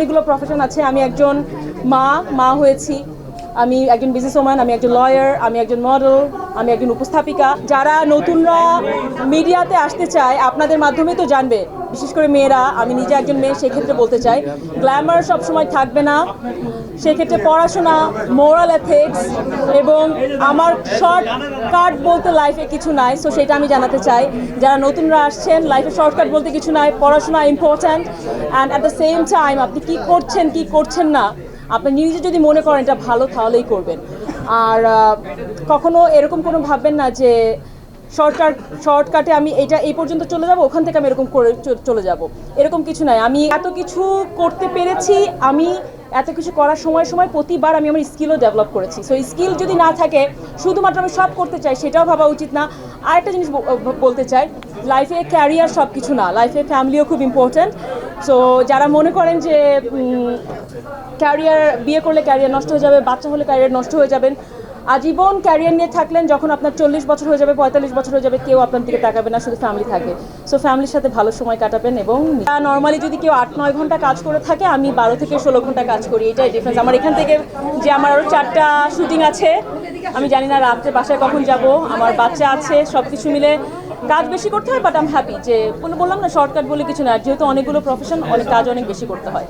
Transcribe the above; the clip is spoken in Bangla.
অনেকগুলো প্রফেশন আছে আমি একজন মা মা হয়েছি। আমি একজন বিজনেস ওম্যান আমি একজন লয়ার আমি একজন মডেল আমি একজন উপস্থাপিকা। যারা নতুনরা মিডিয়াতে আসতে চায়, আপনাদের মাধ্যমে তো জানবে। বিশেষ করে মেয়েরা, আমি নিজে একজন মেয়ে, সেক্ষেত্রে বলতে চাই গ্ল্যামার সবসময় থাকবে না। সেক্ষেত্রে পড়াশোনা মোরাল এথিক্স এবং আমার শর্টকাট বলতে লাইফে কিছু নাই। সো সেটা আমি জানাতে চাই, যারা নতুনরা আসছেন লাইফে শর্টকাট বলতে কিছু নাই, পড়াশোনা important and at the same time আপনি কি করছেন কি করছেন না আপনি নিজে যদি মনে করেন এটা ভালো, তাহলেই করবেন। আর কখনো এরকম কোনো ভাববেন না যে শর্টকাট, শর্টকাটে আমি এটা এই পর্যন্ত চলে যাব, ওখান থেকে আমি এরকম করে চলে যাব। এরকম কিছু নাই। আমি এত কিছু করতে পেরেছি, আমি এত কিছু করার সময় সময় প্রতিবার আমি আমার স্কিলও ডেভেলপ করেছি। সো স্কিল যদি না থাকে, শুধুমাত্র আমি সব করতে চাই, সেটাও ভাবা উচিত না। আরেকটা জিনিস বলতে চাই লাইফে ক্যারিয়ার সব কিছু না। লাইফে ফ্যামিলিও খুব ইম্পর্ট্যান্ট সো যারা মনে করেন যে ক্যারিয়ার বিয়ে করলে ক্যারিয়ার নষ্ট হয়ে যাবে, বাচ্চা হলে ক্যারিয়ার নষ্ট হয়ে যাবেন, আজীবন ক্যারিয়ার নিয়ে থাকলেন যখন আপনার চল্লিশ বছর হয়ে যাবে, পঁয়তাল্লিশ বছর হয়ে যাবে, কেউ আপনার দিকে তাকাবে না, শুধু ফ্যামিলি থাকে। সো ফ্যামিলির সাথে ভালো সময় কাটাবেন এবং নর্মালি যদি কেউ আট, নয় ঘণ্টা কাজ করে থাকে, আমি বারো থেকে ষোলো ঘণ্টা কাজ করি, এটাই ডিফারেন্স আমার এখান থেকে যে আমার আরও চারটা শুটিং আছে, আমি জানি না রাত্রে বাসায় কখন যাব, আমার বাচ্চা আছে সব কিছু মিলে কাজ বেশি করতে হয় বাট আম হ্যাপি যে কোনো বললাম না শর্টকাট বলে কিছু না, যেহেতু অনেকগুলো প্রফেশন অনেক কাজ অনেক বেশি করতে হয়।